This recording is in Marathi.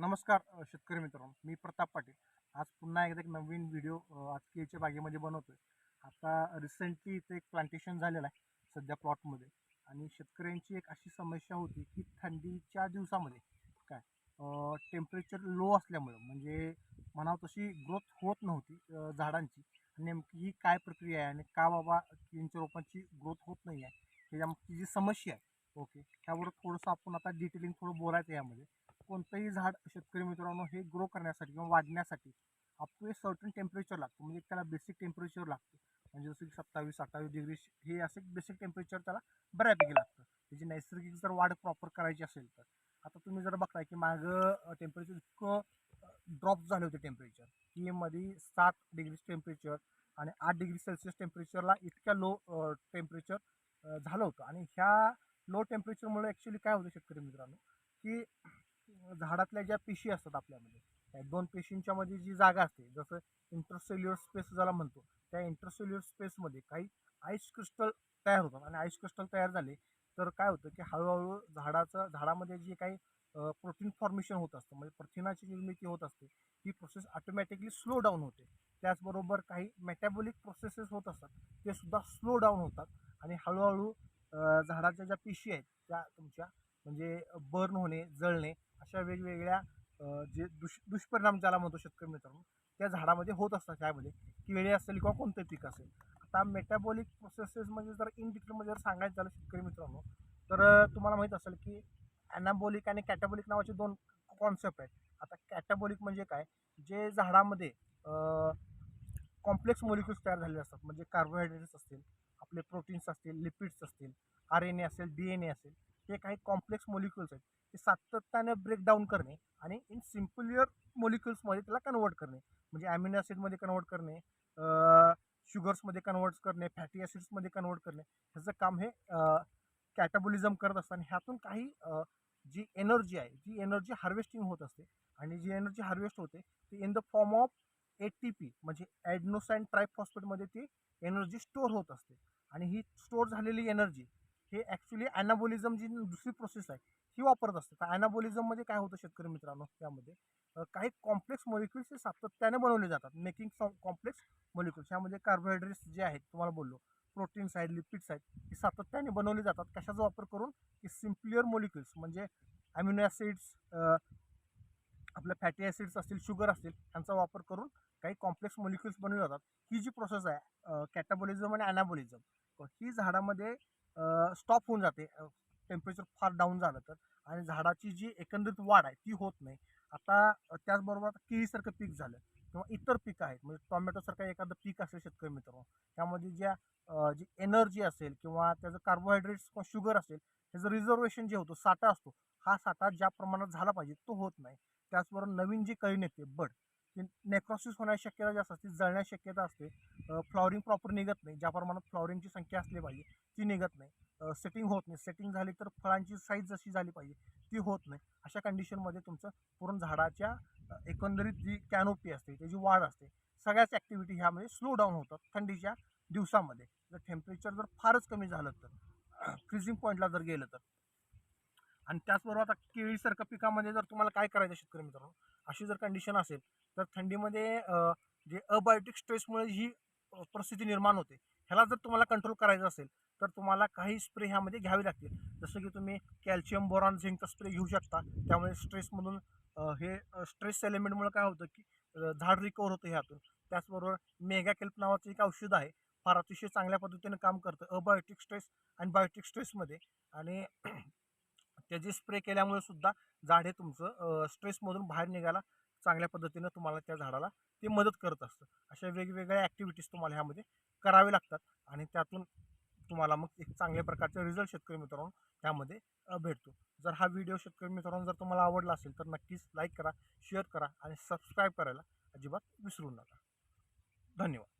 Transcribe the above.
नमस्कार शेतकरी मित्रांनो. मी प्रताप पाटील. आज पुन्हा एकदा एक नवीन व्हिडिओ आज केळीच्या बागेमध्ये बनवतोय. आता रिसेंटली इथे एक प्लांटेशन झालेलं आहे सध्या प्लॉटमध्ये आणि शेतकऱ्यांची एक अशी समस्या होती की थंडीच्या दिवसामध्ये काय टेम्परेचर लो असल्यामुळं म्हणजे म्हणावं तशी ग्रोथ होत नव्हती झाडांची. नेमकी ही काय प्रक्रिया आहे आणि का बाबा केळींच्या रोपांची ग्रोथ होत नाही आहे त्याच्यामुळे जी समस्या आहे ओके त्यावर थोडंसं आपण आता डिटेलिंग थोडं बोलायचं आहे यामध्ये. कोणतंही झाड शेतकरी मित्रांनो हे ग्रो करण्यासाठी किंवा वाढण्यासाठी up to a certain temperature लागतं. म्हणजे त्याला बेसिक टेम्परेचर लागतं. म्हणजे जसं की सत्तावीस अठ्ठावीस डिग्री हे असे बेसिक टेम्परेचर त्याला बऱ्यापैकी लागतं. त्याची नैसर्गिक जर वाढ प्रॉपर करायची असेल तर. आता तुम्ही जर बघताय की मागं टेम्परेचर इतकं ड्रॉप झाले होते टेम्परेचर की मध्ये सात डिग्री टेम्परेचर आणि आठ डिग्री सेल्सिअस टेम्परेचरला इतक्या लो टेम्परेचर झालं होतं. आणि ह्या लो टेम्परेचरमुळे ॲक्च्युली काय होतं शेतकरी मित्रांनो? की झाडातल्या ज्या पेशी असतात आपल्यामध्ये त्या दोन पेशींच्या मध्ये जी जागा असते जसं इंटरसेल्युअर स्पेस ज्याला म्हणतो त्या इंटरसेल्युअर स्पेसमध्ये काही आईस क्रिस्टल तयार होतात. आणि आईस क्रिस्टल तयार झाले तर काय होतं की हळूहळू झाडाचं झाडामध्ये जे काही प्रोटीन फॉर्मेशन होत असतं म्हणजे प्रथिनाची निर्मिती होत असते ही प्रोसेस ऑटोमॅटिकली स्लो डाऊन होते. त्याचबरोबर काही मेटॅबॉलिक प्रोसेसेस होत असतात ते सुद्धा स्लो डाऊन होतात. आणि हळूहळू झाडाच्या ज्या पेशी आहेत त्या तुमच्या म्हणजे बर्न होणे जळणे अशा वेगवेगळ्या जे दुष दुष्परिणाम ज्याला म्हणतो शेतकरी मित्रांनो त्या झाडामध्ये होत असतात त्यामध्ये. केळी असेल किंवा कोणतं पीक असेल. आता मेटॅबॉलिक प्रोसेसेसमध्ये म्हणजे जर इन डिटेलमध्ये जर सांगायचं झालं शेतकरी मित्रांनो तर तुम्हाला माहीत असेल की ॲनाबॉलिक आणि कॅटाबॉलिक नावाचे दोन कॉन्सेप्ट आहेत. आता कॅटाबॉलिक म्हणजे काय? जे झाडामध्ये कॉम्प्लेक्स मॉलिक्युल्स तयार झालेले असतात. म्हणजे कार्बोहायड्रेट्स असतील आपले प्रोटीन्स असतील लिपिड्स असतील आर एन ए असेल डी एन ए असेल. हे काही कॉम्प्लेक्स मॉलिक्युल्स आहेत ते सातत्याने ब्रेकडाऊन करणे आणि इन सिम्पलियर मॉलिक्युल्समध्ये त्याला कन्वर्ट करणे. म्हणजे ॲमिनो ॲसिडमध्ये कन्वर्ट करणे शुगर्समध्ये कन्वर्ट करणे फॅटी ॲसिड्समध्ये कन्वर्ट करणे. ह्याचं काम हे कॅटाबॉलिझम करत असतं आणि ह्यातून काही जी एनर्जी आहे जी एनर्जी हार्वेस्टिंग होत असते आणि जी एनर्जी हार्वेस्ट होते ती in the form of A T P म्हणजे ॲडनोसाईन ट्रायफॉस्फेटमध्ये ती एनर्जी स्टोअर होत असते. आणि ही स्टोअर झालेली एनर्जी हे ॲक्च्युली ॲनाबोलिझम जी दुसरी प्रोसेस आहे ही वापरत असते. तर ॲनाबोलिझममध्ये काय होतं शेतकरी मित्रांनो त्यामध्ये काही कॉम्प्लेक्स मॉलिक्युल्स हे सातत्याने बनवले जातात. मेकिंग कॉम्प्लेक्स मॉलिक्युल्स यामध्ये कार्बोहायड्रेट्स जे आहेत तुम्हाला बोललो प्रोटीन्स आहेत लिपिड्स आहेत हे सातत्याने बनवले जातात. कशाचा वापर करून? की सिम्पलियर मॉलिक्युल्स म्हणजे ॲम्युनो ॲसिड्स आपल्या फॅटी ॲसिड्स असतील शुगर असतील यांचा वापर करून काही कॉम्प्लेक्स मॉलिक्युल्स बनवले जातात. ही जी प्रोसेस आहे कॅटाबॉलिझम आणि ॲनाबॉलिझम ही झाडामध्ये स्टॉप होऊन जाते. टेम्परेचर फार डाऊन झालं तर. आणि झाडाची जी एकंदरीत वाढ आहे ती होत नाही. आता त्याचबरोबर आता केळीसारखं पीक झालं किंवा इतर पीक आहेत. म्हणजे टोमॅटोसारखं एखादं पीक असेल शेतकरी मित्रांनो. त्यामध्ये ज्या जी एनर्जी असेल किंवा त्याचं कार्बोहायड्रेट्स किंवा शुगर असेल त्याचं रिझर्वेशन जे होतं साठा असतो हा साठा ज्या प्रमाणात झाला पाहिजे तो होत नाही. त्याचबरोबर नवीन जी कळी येते बड ती नेक्रॉसिस होण्याची शक्यता जास्त असते जळण्याची शक्यता असते. फ्लॉवरिंग प्रॉपर निघत नाही. ज्या प्रमाणात फ्लॉवरिंगची संख्या असली पाहिजे ती निघत नाही. सेटिंग होत नाही. सेटिंग झाली तर फळांची साईज जशी झाली पाहिजे ती होत नाही. अशा कंडिशनमध्ये तुमचं पूर्ण झाडाच्या एकंदरीत जी कॅनोपी असते त्याची वाढ असते. सगळ्याच ॲक्टिव्हिटी ह्यामध्ये स्लो डाऊन होतात थंडीच्या दिवसामध्ये. जर टेम्परेचर जर फारच कमी झालं तर फ्रीजिंग पॉईंटला जर गेलं तर. आणि त्याचबरोबर आता केळीसारखं पिकामध्ये जर तुम्हाला काय करायचं शेतकरी मित्रांनो अशी जर कंडिशन असेल तर थंडीमध्ये जे अबायोटिक स्ट्रेसमुळे ही परिस्थिती निर्माण होते. ह्याला जर तुम्हाला कंट्रोल करायचं असेल तर तुम्हाला काही स्प्रे ह्यामध्ये घ्यावे लागतील. जसं की तुम्ही कॅल्शियम बोरॉन झिंकचा स्प्रे घेऊ शकता. त्यामुळे स्ट्रेसमधून हे स्ट्रेस एलिमेंटमुळे काय होतं की झाड रिकवर होतं ह्यातून. त्याचबरोबर मेगा केल्प नावाचं एक औषध आहे. फार अतिशय चांगल्या पद्धतीने काम करतं. अबायोटिक स्ट्रेस आणि बायोटिक स्ट्रेसमध्ये आणि त्याचे स्प्रे केल्यामुळे सुद्धा झाड हे तुमचं स्ट्रेसमधून बाहेर निघायला चांगल्या पद्धतीनं तुम्हाला त्या झाडाला ते मदत करत असतं. अशा वेगवेगळ्या ॲक्टिव्हिटीज तुम्हाला ह्यामध्ये करावे लागतात आणि त्यातून तुम्हाला मग एक चांगल्या प्रकारचा रिझल्ट शेतकरी मित्रांनो त्यामध्ये भेटतो. जर हा व्हिडिओ शेतकरी मित्रांनो जर तुम्हाला आवडला असेल तर नक्कीच लाईक करा शेअर करा आणि सबस्क्राईब करायला अजिबात विसरू नका. धन्यवाद.